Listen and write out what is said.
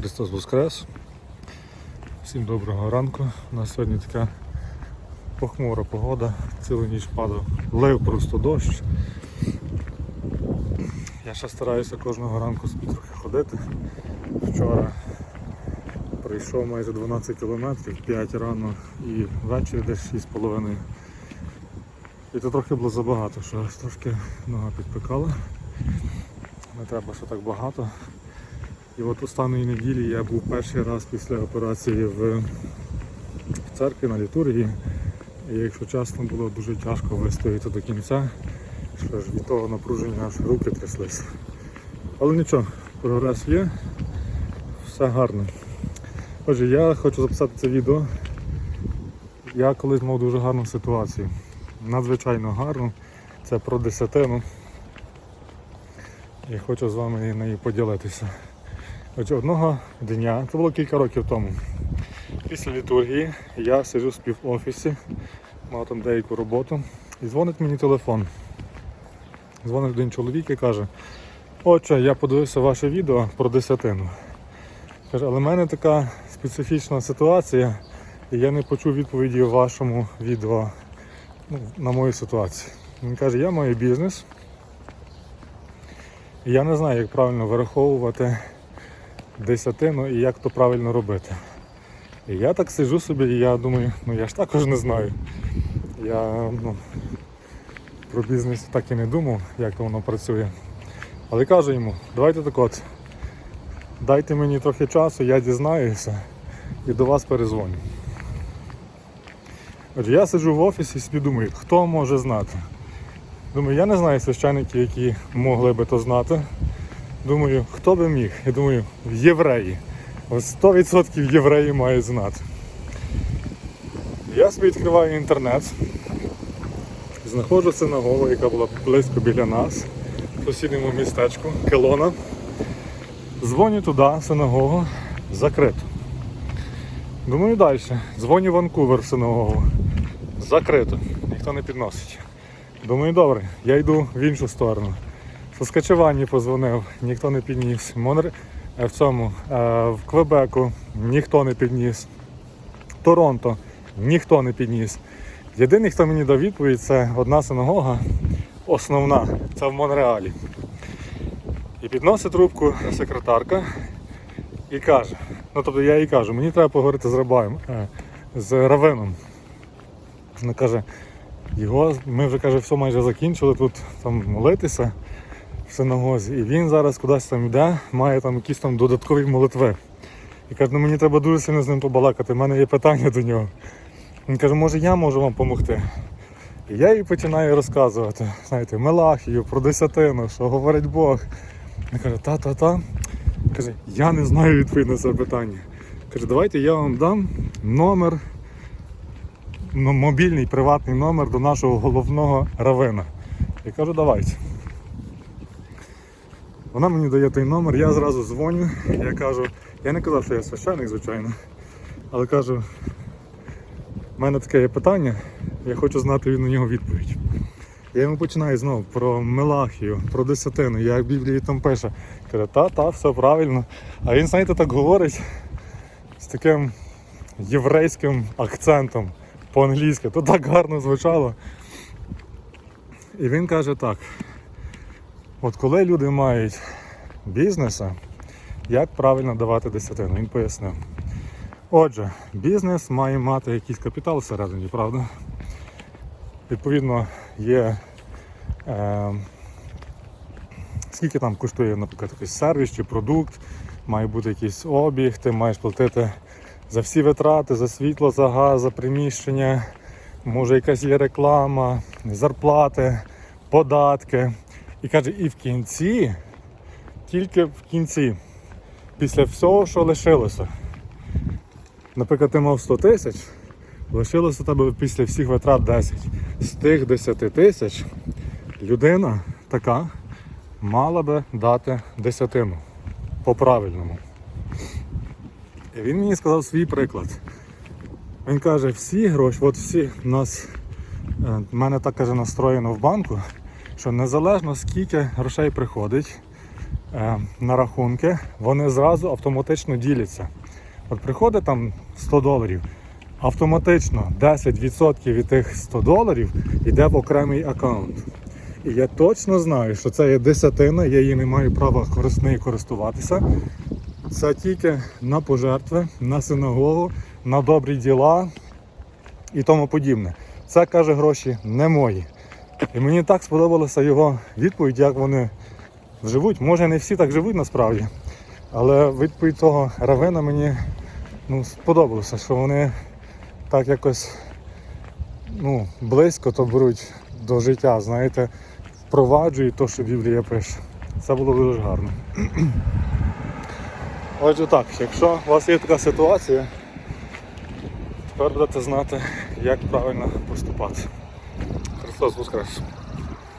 Христос Воскрес. Всім доброго ранку. У нас сьогодні така похмура погода, цілу ніч падав, лив просто дощ. Я ще стараюся кожного ранку трохи ходити. Вчора пройшов майже 12 кілометрів, 5 рано і ввечері десь 6,5. І це трохи було забагато, що трошки нога підпекала. Не треба ще так багато. І от останньої неділі я був перший раз після операції в церкві на літургії. І якщо чесно, було дуже тяжко вистояти до кінця, що ж від того напруження аж руки тряслися. Але нічого, прогрес є, все гарно. Отже, я хочу записати це відео. Я колись мав дуже гарну ситуацію. Надзвичайно гарну. Це про десятину. І хочу з вами нею поділитися. Отже, одного дня, це було кілька років тому. Після літургії я сиджу в співофісі, мав там деяку роботу, і дзвонить мені телефон. Дзвонить один чоловік і каже, отче, я подивився ваше відео про десятину. Каже, але в мене така специфічна ситуація, і я не почув відповіді у вашому відео ну, на мою ситуацію. Він каже, я маю бізнес, і я не знаю, як правильно вираховувати десятину і як то правильно робити. І я так сиджу собі і я думаю, ну я ж також не знаю. Я ну, про бізнес так і не думав, як воно працює. Але кажу йому, давайте так от, дайте мені трохи часу, я дізнаюся і до вас перезвоню. Отже, я сиджу в офісі і собі думаю, хто може знати. Думаю, я не знаю священиків, які могли би то знати. Думаю, хто би міг? Я думаю, євреї. От 100% євреї мають знати. Я собі відкриваю інтернет, знаходжу синагогу, яка була близько біля нас, в сусідньому містечку Келона. Дзвоню туди, синагогу, закрито. Думаю далі. Дзвоню Ванкувер в синагогу. Закрито. Ніхто не підносить. Думаю, добре, я йду в іншу сторону. В Соскачеванні позвонив, ніхто не підніс. Монр... е, В цьому е, в Квебеку ніхто не підніс. Торонто ніхто не підніс. Єдиний, хто мені дав відповідь, це одна синагога, основна, це в Монреалі. І підносить трубку секретарка і каже: ну тобто я їй кажу, мені треба поговорити з рабаєм, е, з равином. Вона каже, його, ми вже каже, все майже закінчили тут там молитися в синагозі. І він зараз кудись там йде, має там якісь там додаткові молитви. І каже, ну мені треба дуже сильно з ним побалакати, в мене є питання до нього. Він каже, може я можу вам допомогти. І я їй починаю розказувати, знаєте, Мелахію, про десятину, що говорить Бог. Він каже, та-та-та. Каже, я не знаю відповідь на це питання. Каже, давайте я вам дам номер, ну, мобільний приватний номер до нашого головного равина. Я кажу, давайте. Вона мені дає той номер, я зразу дзвоню, я кажу, я не казав, що я священник, звичайно, але кажу, в мене таке є питання, я хочу знати на нього відповідь. Я йому починаю знову про Мелахію, про десятину, як в Біблії там пише. Каже, та, та, все правильно. А він, знаєте, так говорить з таким єврейським акцентом по-англійськи. То так гарно звучало. І він каже так. От коли люди мають бізнеса, як правильно давати десятину? Він пояснив. Отже, бізнес має мати якийсь капітал всередині, правда? Відповідно, є е, скільки там коштує, наприклад, якийсь сервіс чи продукт, має бути якийсь обіг, ти маєш платити за всі витрати, за світло, за газ, за приміщення, може якась є реклама, зарплати, податки. І каже, і в кінці, тільки в кінці, після всього, що лишилося. Наприклад, ти мав 100 тисяч, лишилося тебе після всіх витрат 10. З тих 10 тисяч людина така мала би дати десятину по-правильному. І він мені сказав свій приклад. Він каже, всі гроші, от всі у нас, е, в мене так каже настроєно в банку, що незалежно скільки грошей приходить, е, на рахунки, вони зразу автоматично діляться. От приходить там 100 доларів, автоматично 10% від тих 100 доларів йде в окремий аккаунт. І я точно знаю, що це є десятина, я її не маю права корис- нею користуватися. Це тільки на пожертви, на синагогу, на добрі діла і тому подібне. Це каже гроші не мої. І мені так сподобалася його відповідь, як вони живуть. Може, не всі так живуть насправді. Але відповідь того равина мені ну, сподобалося, що вони так якось ну, близько то беруть до життя, знаєте, впроваджують те, що Біблія пише. Це було дуже гарно. Отже так, якщо у вас є така ситуація, тепер будете знати, як правильно поступати. Христос Воскрес!